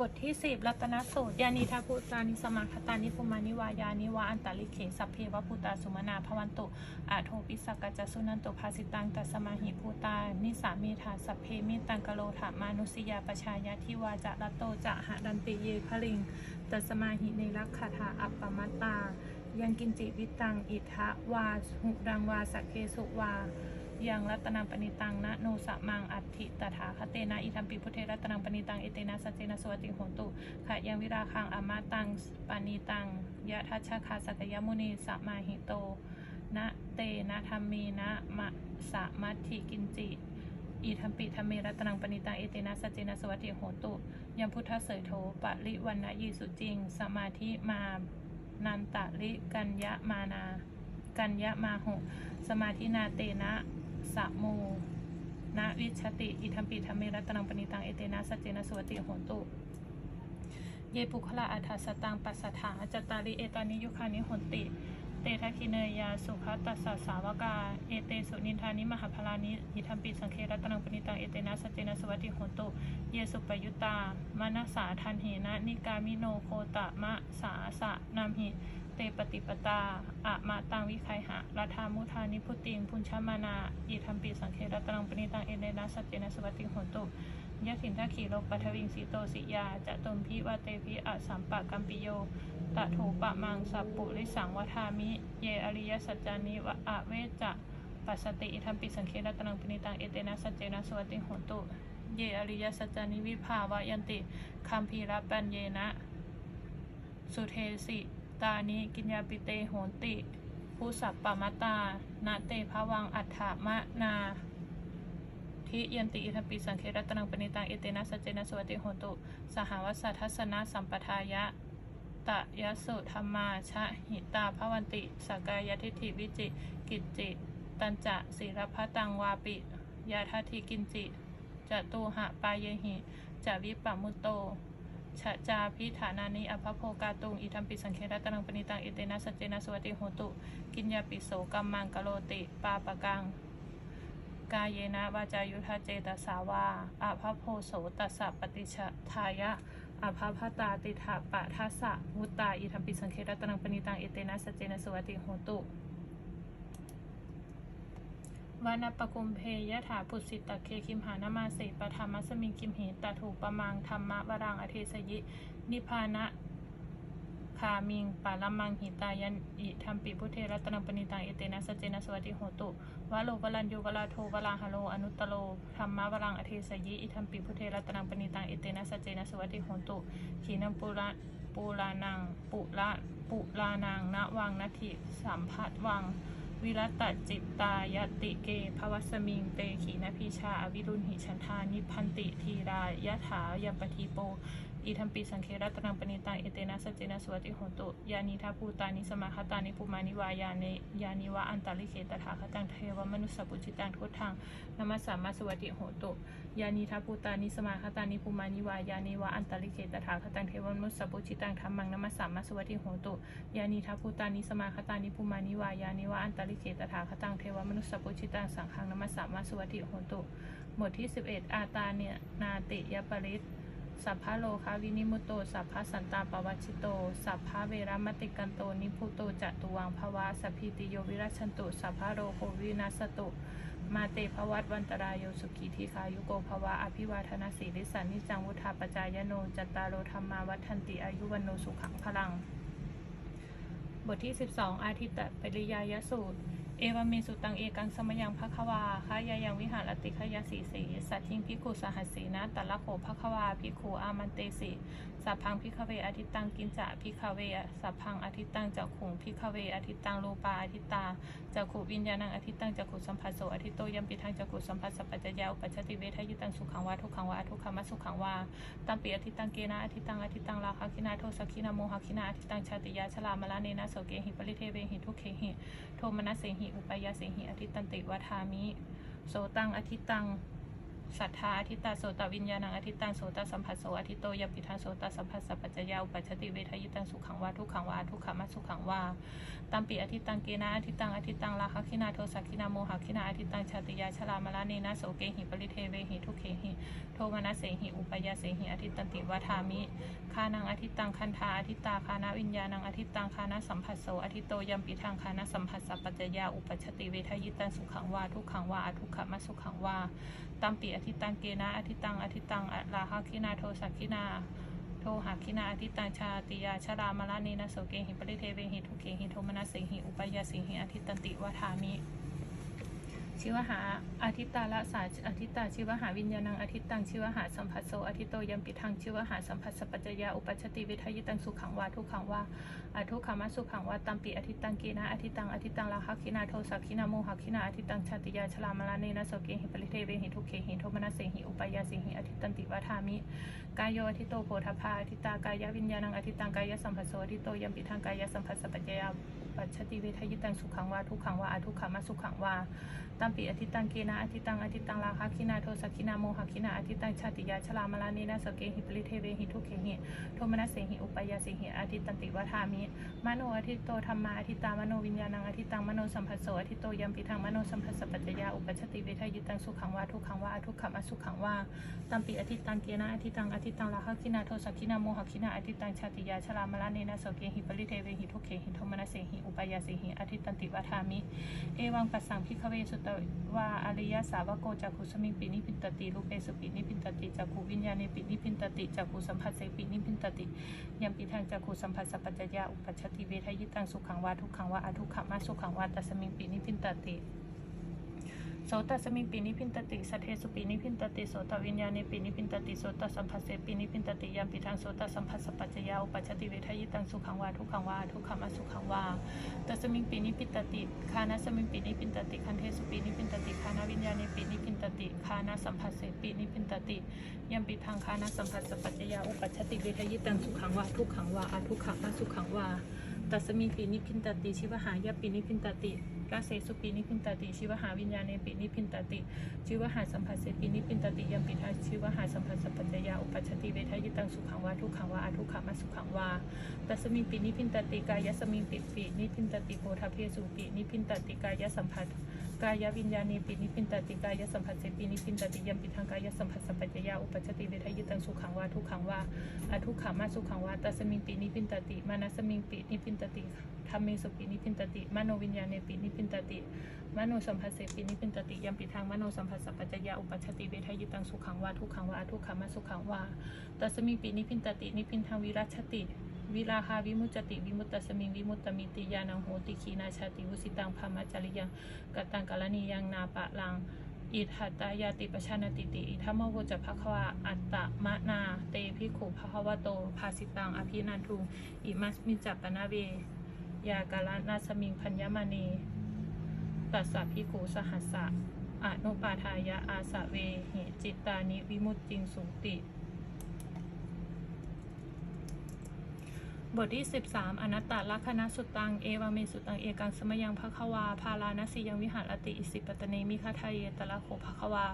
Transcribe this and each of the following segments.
บทที่สิบรัตนสูตรยานิทาภูตานิสมาคตานิปุมานิวายานิวาอันตาลิเขสัพเพวภูตาสุมนาภวันตุอาโทปิสกกัจสุนันตุภาสิตังตัสมาหิภูตานิสามีธาสัพเพมิตังกะโลถามานุสยาปชายาทิวาจะรัตโตจะหะดันติเยพลิงตัสมาหิในลักขถาอัปปมัตตา ยังกินจิวิตังอิทะวาหุรังวาสกเคสุวา ยังรัตนังปณิตังนะโนสะมังอัตถิตถาคเตนะอิทัมปิพุทเทรัตนังปณิตังเอเตนะสัจเจนะสวัติโหตุขะยังวิราคังอามาตังปณิตังยะทัชคาสักยมุนีสัมมาหิโตนะเตนะธรรมีนะมะสะมัตถิกินจิอีทัมปิธรรมเมรัตนังปณิตังเอเตนะสัจเจนะสวัติโหตุยังพุทธเสยโถปะริวันนะยีสุจิง สมาธิมานันตะลิกัญญะมานา กัญญะมาหกสมาธินาเตนะ สะโมนะวิชติ อิทัมปิธรรมเมรัตนังปณิตัง เอเตนะสเจนะสวัสติโหนตุ เยปุคละอัฏฐสตังปัสสถาจตาริเอตานิยุคานิหนติ เตทัคคิเนยาสุขตัสสะสาวกา เอเตสุนินทานิมหาพลานิอิทัมปิสังเครัตนังปณิตัง เอเตนะสเจนะสวติโหนตุ เยสุปยุตตามนัสสาทันเหนะนิกามิโนโคตะมะสาสะนามหิ เตปฏิปตาอะมาตังวิไคหะรัฐามุทานิพุติง พุญชมานาอิทัมปิสังเครัตนังปณิตังเอเตนะสัจเจนะสวัสดิโหนตุยะถินทขีโลปัทวิงสีโตสิยา จะตมพิวาเตพิอะสัมปะกัมปิโย ตะโถปะมังสัพปุริสังวทามิ เยอริยสัจจานิวะอะเวจะปัสสติอิทัมปิสังเครัตนังปณิตังเอเตนะสัจเจนะสวัติโหนตุ เยอริยสัจจานิวิภาวะยันติคัมภีรปัญเยนะ สุเทสิ ตานิกิญญาปิเตโหนติผู้สัพปมัตานาเตภวังอัฏฐมะนาทิยันติอิทปิสังเครัตนังปณิตังเอเตนะสเจนะสวัติโหตุ สหวัสสทัสสนะสัมปทายะตะยะสุธรรมาชะหิตาภวันติสกายทิฏฐิวิจิ กิจจิ ตันจะศีรพตังวาปิยาทัทิกินจิจะตุหะปายหิจาวิปปมุตโต ชะจาพิฐานานิอภพโภกาตุงอิทัมปิสังเครัตนังปณิตังเอเตนะสเจนะสวัติโหตุ กิญญาปิโสกัมมังกโลติ ปาปะกัง กาเยนะวาจายุทธเจตสาวาอาภพโพโสตัสสะปฏิชทายะอาภพตาติถาปะทัสสะมุตตาอิทัมปิสังเครัตนังปณิตังเอเตนะสเจนะสวัติโหตุ วานาปกุมเพยะถาปุสิตตะเคคิมหานามาเสปธรรมสมิงคิมเหตถูปมังธรรมะวรังอเทสยิ นิพานะคามิงปาลมังหิตายันอิทัมปิพุเทรัตนังปณิตังเอเตนะสเจนะสวัสติโหตุวะโลวลันโยวลาโทวลาหะโลอนุตตโลธรรมะวรังอเทสยิอิทัมปิพุเทรัตนังปณิตังเอเตนะสเจนะสวัสดิโหตุขีนัมปุระปูลานังปุละปุลานังณวังนัตถิสัมผัสวัง วิรัตจิตตายติเกภวสมิงเตขีนพิชาอวิรุณหิชันทานิพันติทีรายะถายัมปทีโป อิทัมปิสังเครัตนังปณิตังเอเตนะสัจเจนะสวัสดิโหนตุยานิทาภูตานิสมาคตานิปุมานิวายาเนยานิวะอันตาลิเขตถาคตังเทวมนุสสปุจิตังทุทังนามัสสามาสวัสดิโหตุยานิทาภูตานิสมาคตานิปุมานิวายานิวะอันตาลิเขตถาคตังเทวมนุสสปุจิตังธรรมังนามัสสามาสวัสดิโหตุยานิทาภูตานิสมาคตานิปุมานิวายานิวะอันตาลิเขตถาคตังเทวมนุสสปุจิตังสังฆังนามัสสามาสวัสดิโหตุหมดที่ 11 อาตาเนนาติยปริต สัพพะโลคาวินิมุตโต สัพพะสันตาปวัชชิโต สัพพะเวรมติกันโต นิพุโตจตุวังภวาสัพพิติโยวิรัชันตุ สัพพะโรโควินัสตุ มาเตภวัตวันตรายโยสุขีทีคายุโกภวะอภิวาทนาสีลิสันนิจังวุธาปจายโนจตารโลธรรมาวัฒนติอายุวันโนสุขังพลัง บทที่ 12 อาทิตตปริยายสูตร เอวเมสุตังเอกังสมยังพระควาคายายังวิหารติขยาสีสีสัตทิงพิกุสหัสสีนะตัลละโขภควาพิคูอามันเตสี สัพพังพิคเวอาทิตตังกินจะพิคเวสัพพังอาทิตตังจักขุงพิคเวอาทิตตังโลปาอาทิตตาจักขุวิญญาณังอาทิตตังจักขุสัมผัสโสอาทิตโตยัมปิทังจักขุสัมผัสสัพพจยาอุปัชชติเวทยุตังสุขังวาทุขังวาทุกขมัสุขังวาตัมปีอาทิตตังเกนะอาทิตตังอาทิตตังลาภคินาโทสักขินาโมหคินาอาทิตตังชาติยาชลามลาเนนะโสเกหิปริเทเวหิทุเขหิโทมนัสเสหิอุปายาเสหิอทิตตันติวัฏามิโสตังอทิตัง สัทธาอธิตตาโสตวิญญาณังอธิตตังโสตสัมผัสโสอธิโตยปิทังโสตสัมผัสสัพพัจยาอุปัชติเวทยิตังสุขังวาทุกขังวาทุกขมัสสุขังวาตัมปิอธิตังเกนะอธิตังอธิตังราคะคินาโทสักขินาโมหะคินาอธิตังชาติยาชลามลาเนนะโสเกหิปริเทเวหิทุเขหิโทมนัสเสหิอุปยาเสหิอธิตันติวาทามิคานังอธิตังคันธาอธิตาคานาวิญญาณังอธิตังคานาสัมผัสโสอธิโตยมปิทังคานาสัมผัสสัพพัจยาอุปัชติเวทยิตังสุขังวาทุกขังวาทุกขมัสสุขังวาตัมปิอธิตังเกนะอธิตังอธิตังอลาหะคินาโทสักคินา โทหะคินาอธิตังชาติยาชรามลานีนะโสเกหิปริเทเวหิทุเกหิโทมนาสิงหิอุปยาสิงหิอธิตันติวทามิ ชิวหาอาทิตตาละสาอาทิตตาชิวหาวิญญาณังอาทิตตังชิวหาสัมผัสโสอาทิตโตยัมปิทังชิวหาสัมผัสสปปัจจยาอุปัชติวิทยิตังสุขังวาทุขังวาอาทุขามัสุขังวาตัมปิอาทิตตังเกนะอาทิตตังอาทิตตังลาหะคินาโทสักขินาโมหะคินาอาทิตตังชาติยาชลามลานีนะโสเกหิปริเทเวหิทุเขหิโทมนัสเสหิอุปยาสิหิอทิตตันติวทามิกายโยอทิโตโพธพาอทิตากายวิญญาณังอทิตังกายสัมผัสโสอทิโตยัมปิทังกายสัมผัสสปัจจยา ปัจฉติเวทยิตังสุขังวาทุกขังวาอทุกขามัสุขังวาตัมปิอธิตังเกนะอธิตังอธิตังราคะคินาโทสักขินาโมหคินาอธิตังชาติยาชลามลานีนะสเกหิปริเทเวหิทุเขหิโทมนัสเสหิอุปยาเสหิอธิตันติวทามิมโนอธิโตธรรมาอธิตามโนวิญญาณังอธิตังมโนสัมผัสโสอธิโตยัมปิทังมโนสัมผัสสปัจจยาอุปชติเวทยิตังสุขังวาทุกขังวาอทุกขมัสสุขังวาตัมปิอธิตังเกนะอธิตังอธิตังราคะคินาโทสักขินาโมหคินาอธิตังชาติยาชลามลานีนะสเกหิปริเทเวหิทุเขหิโทมนัสเสหิอุปยาสิหิอธิตันติวทามิ เอวังปัสสังพิคเวสุตวาอริยสาวโกจักขุสมิงปินิพินตติรูเปสุปินิพินตติจักขุวิญญาณิปินิพินตติจักขุสัมผัสเสปินิพินตติยัมปิทางจักขุสัมผัสสัพจยาอุปัชชติเวทยิตังสุขังวาทุกขังวาอทุกขมาสุขังวาตัสมิงปินิพินตติ โสตัสมิงปินิพินตติสัทเทสุปินิพินตติโสตวิญญาณิปินิพินตติโสตสัมผัสเสปินิพินตติยัมปิทางโสตสัมผัสสปัจจยาอุปัชติเวทายิตังสุขังวาทุกขังวาทุกขมาสุขังวาตัสมิงปีนิพินตติคานะสมิงปีนิพินตติคันเทสุปีนิพินตติคานะวิญญาณิปีนิพินตติคานะสัมผัสเสปีนิพินตติยัมปิทางคานะสัมผัสสปัจจยาอุปัชติเวทายิตังสุขังวาทุกขังวาอาทุกขังวาสุขังวาตัสมิงปีนิพินตติชิวหายาปีนิพินตติ กาเสสุปีนิพินตติ ชีวหาวิญญาณเนปีนิพินตติ ชีวหาสัมผัสเสปีนิพินตติยมปิทาชีวหาสัมผัสสัพจยาอุปัชติเวทยิตังสุขังวาทุกขังวาอาทุกขังวาสุขังวาตัสมิงปินิพินตติกายสมิงปิปินิพินตติโพธเพสุปินิพินตติกายสัมผัส กายวิญญาณีปินิพินตติกายสัมผัสเสปินิพินตติยมปิทางกายสัมผัสสัพพัจยาอุปัชติเวทายตังสุขังวาทุขังวาอทุขามาสุขังวาตัสมิงปินิพินตติมานัสมิงปินิพินตติธรรมเมสุปินิพินตติมโนวิญญาณีปินิพินตติมโนสัมผัสเสปินิพินตติยมปิทางมโนสัมผัสสัพพัจยาอุปัชติเวทายตังสุขังวาทุขังวาอทุขามาสุขังวาตัสมิงปินิพินตตินิพินทางวิรัชติ วิลาหาวิมุจติวิมุตตสมิงวิมุตตมิติยานังโหติขีนาชาติวุสิตังพามาจริยังกตังกาลนียังนาปะลังอิทัตตายาติปชานติติอิทัมโมโวจะภควาอัตตมะนา เตภิขุภควโต ภาสิตังอภินันทุอิมัสมิจัปปนาเวยากาลนาสมิงพัญญมณีตัสสะภิขุสหัสสะอนุปาทายะอาสะเวหิจิตตานิวิมุตติงสุติ บทที่ 13 อนัตตลักขณสุตัง เอวาเมสุตัง เอกังสมยังภควา พาลานาสียังวิหารอติอิสิปตเนมิคาทายเยตละโขภควา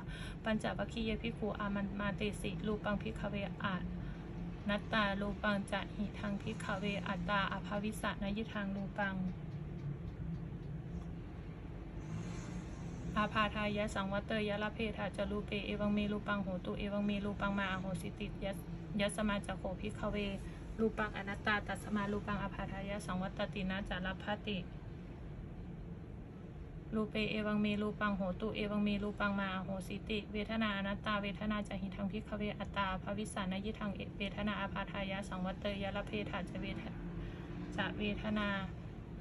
ปัญจวัคคียพิคูอามันมาเตสิรูปังพิคเวอานัตตารูปังจะหิทังพิคเวอัตตาอภาวิสะนยิทังรูปังอาพาทายะสังวัตเตยะละเพทาจะรูเป เอวังเมรูปังโหตุ เอวังเมรูปังมาโหสิติยะยะสมาจะโขพิคเว รูปังอนัตตาตัสมารูปังอภาทายะสังวัตตินะจารพัติรูเปเอวังเมรูปังโหตุเอวังเมรูปังมาโหสิติ เวทนาอนัตตาเวทนาจะหิทังพิกเวอัตตาภวิสานยิทังเวทนาอภาทายะสังวัตเตยะละเพทาจะเวทจะเวทนา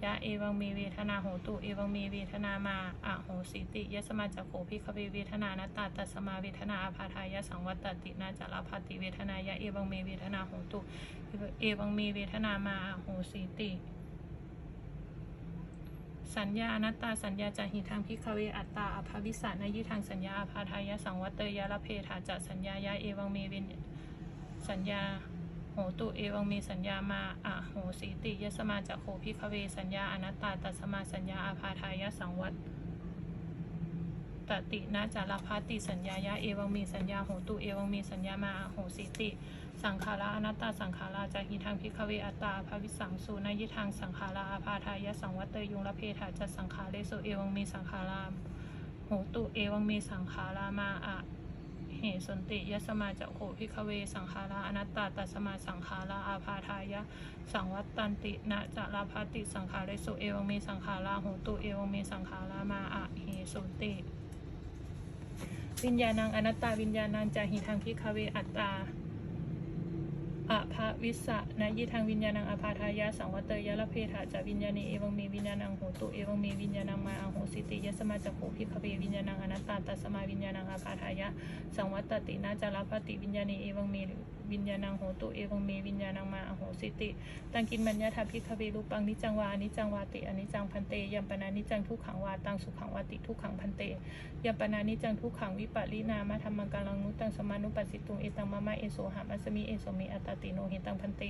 ยะเอวังเมเวทนาโหตุเอวังเมเวทนามาอะโหสิติยะสมาจักโขพิคเวเวทนานตตาตัสมาเวทนาอาภาทายะสังวัตตินาจารพติเวทนายะเอวังเมเวทนาโหตุเอวังเมเวทนามาอะโหสิติสัญญาอนัตตาสัญญาจะหิทางพิคเวอัตตาอภาวิสานยิทางสัญญาอาภาทายะสังวัตเตยะละเพทาจะสัญญายะเอวังเมเวนสัญญา โหตุเอวังมีสัญญามาอะโหสีติยสมาจะโคพิคเวสัญญาอนัตตาตัสมาสัญญาอาภาทายะสังวัตตตินะจารพัติสัญญายะเอวังมีสัญญาโหตุเอวังมีสัญญามาโหสิติ สังขาราอนัตตาสังขาราจาหิทังพิกเวอัตตาภาวิสังสูนยิทังสังขาราอาพาทายะสังวัตเตยุงละเพถาจะสังขาเรสุเอวังมีสังขารามโหตุเอวังมีสังขารามาอะ เหสนติยสมาจะโขพิกเวสังขาราอนัตตาตัสมาสังขาราอาพาทายะ สังวัตตันตินะจะลาภติสังขาริสุเอวังมีสังขาราหูตุเอวังมีสังขารามาอะเหสุติ วิญญาณังอนัตตาวิญญาณังจะหิทังพิคเวอัตตา อภาวิสะนะยิทางวิญญาณังอภาทายะสังวัตเตยะละเพถาจะวิญญาณีเอวังมีวิญญาณังโหตุเอวังมีวิญญาณังมาอังโหสิติยะสมาจะโหพิคเววิญญาณังอนัตตาตัสมาวิญญาณังอภาทายะสังวัตตินะจารพติวิญญาณีเอวังมี วิญญาณังโหตุเอวังมีวิญญาณังมาอโหสิติ ตังกินมัญญาทาพิคเวรูปังนิจังวานิจังวาติอนิจังพันเตยัมปนานิจังทุกขังวาตังสุขังวาติทุกขังพันเตยัมปนานิจังทุกขังวิปัลินามาธรรมังกัลังนุตังสมานุปัสสิตุงเอตังมามาเอโสหามัสมิเอโสมิอัตตติโนหิตังพันเต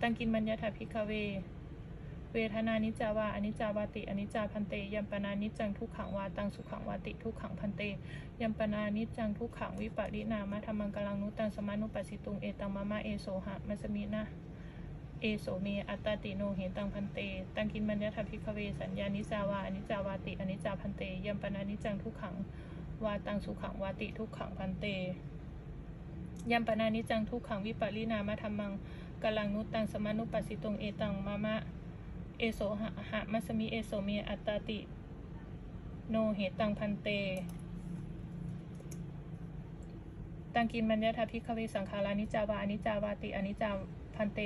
ตังกินมัญญาทาพิคเว เวทนานิจาวาอนิจจาวาติอนิจจาพันเตยัมปนานิจังทุกขังวาตังสุขังวาติทุกขังพันเตยัมปนานิจังทุกขังวิปรินามาธรรมังกลังนุตังสมานุปัสสิตุงเอตังมามาเอโสหะมัสมินะเอโสเมอัตตาติโนเหตังพันเต ตังกินมัญญาทพิกเวสัญญานิจาวาอนิจจาวาติอนิจจาพันเตยัมปนานิจังทุกขังวาตังสุขังวาติทุกขังพันเตยัมปนานิจังทุกขังวิปรินามาธรรมังกลังนุตังสมานุปัสสิตุงเอตังมามะ เอโสหะหะมัสมิเอโสเมอัตตาติ โนเหตังพันเต ตังกินมัญญาทพิคเวสังขารานิจาวาอนิจาวาติอนิจาพันเต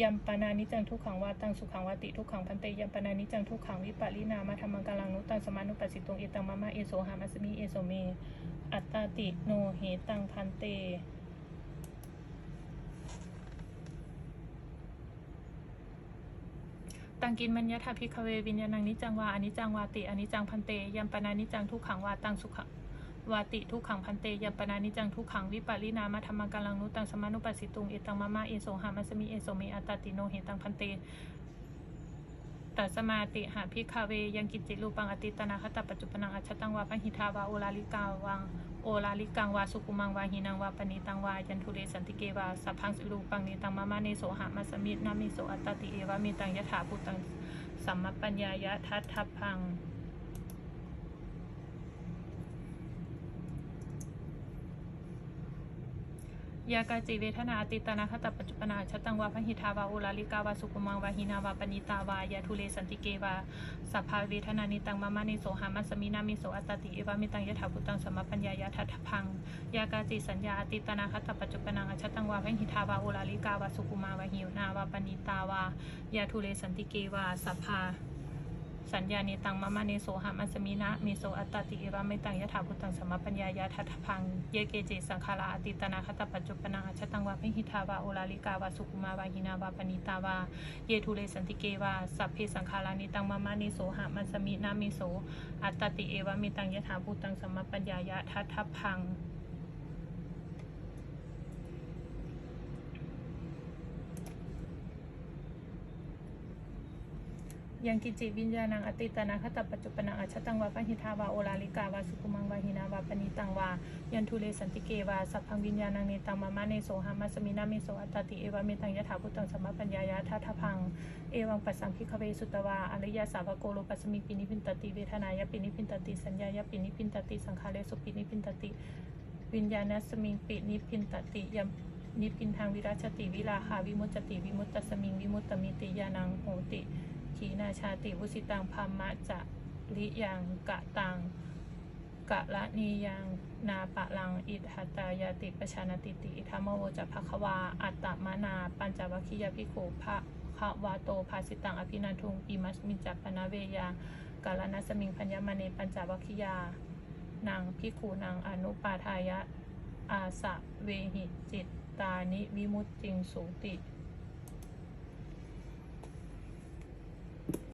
ยัมปนานิจังทุกขังวาตังสุขังวาติทุกขังพันเตยัมปนานิจังทุกขังวิปัลินามาธรรมังกาลังนุตังสมานุปัสสิตุงเอตังมามาเอโสหามัสมิเอโสเม อัตตาติโนเหตังพันเต ตังกินมัญญาถาพิคเววิญญาณังนิจังวาอนิจังวาติอนิจังพันเตยัมปนานิจังทุกขังวาตังสุขวาติทุกขังพันเตยัมปนานิจังทุกขังวิปารินามธรรมกาลังนุตังสมานุปัสสิตุงเอตังมามาเอโสหามัสมิเอโสเมอัตตติโนเหตังพันเต ตัสมาติหาพิคาเวยังกิจจิรูปังอติตนาคตปัจจุปนังอัจฉตังวาพหิทาวาโอลาลิกาวังโอลาลิกังวาสุกุมังวาหินังวาปณิตังวายันทุเรสันติเกวาสัพพังสิรูปังนิตังมามาเนโสหะมัสมินามิโสอัตติเอวามิตังยถาภูตังสัมมปัญญายะทัตทัพพัง ยากาจิเวทนาติตานาคตปัจจุปนาชตังวาพหิทาวาโอลาลิกาวาสุกุมังวาหินาวาปณิตาวายาทุเลสันติเกวาสัพพาเวทนานิตังมามานิโสหามัสมินามิโสอัตติเอวามิตังยถาพุตังสมปัญญายะทัตพังยากาจิสัญญาติตานาคตปัจจุปนังอชตังวาพหิทาวาโอลาลิกาวาสุกุมาวาหินาวาปณิตาวายาทุเลสันติเกวาสัพพา สัญญานิตังมามาเนโสหามัสมินะมิโสอัตติเอวาม่ตังยะถาพุตังสมปัญญายะทัตถพัง เยเกเจสังขาราอติตนาคตปัจจุปนังอชตังวาพิหิทาวาโอลาลิกาวาสุกุมาวาหินาวาปณิตาวา เยทุเลสันติเกวาสัพเพสังขารานิตังมามาเนโสหามัสมินะมิโสอัตติเอวามิตังยะถาพุตังสมปัญญายะทัตถพัง ยังกิจิวิญญาณังอติตานาคตปัจจุปนังอชตังวาพหิทาวาโอลาลิกาวาสุกุมังวาหินาวาปณิตังวายันทุเลสันติเกวาสัพพังวิญญาณังเนตังมามาเนโสหามัสมินาเมโสอัตติเอวาเมตังยถาพุตังสัมมาปัญญายะทัทพังเอวังปัสสังคิขเวสุตวาอริยสาวโกโลปัสมิปินิพินตติเวทนายปินิพินตติสัญญายปินิพินตติสังขารเรสุปินิพินตติ วิญญาณสมิงปินิพินตติยมนิพินทางวิราชติวิลาหาวิมุตตติวิมุตตสมิงวิมุตตมิติยานังโหติ ขีนาชาติวุสิตังพัมมะจะลิยังกะตังกะละนียังนาปะลังอิทหัตายาติปชานติติอิทัมโวจะภควา อัตตมนา ปัญจวัคคียพิโขภะคะวาโตภาสิตังอภินันทุงอิมัสมิจัปนาเวยากาลนัสมิงพัญญมเนปัญจวัคคียานางพิคูนางอนุปาทายะอาสะเวหิจิตตานิวิมุตติงสูติ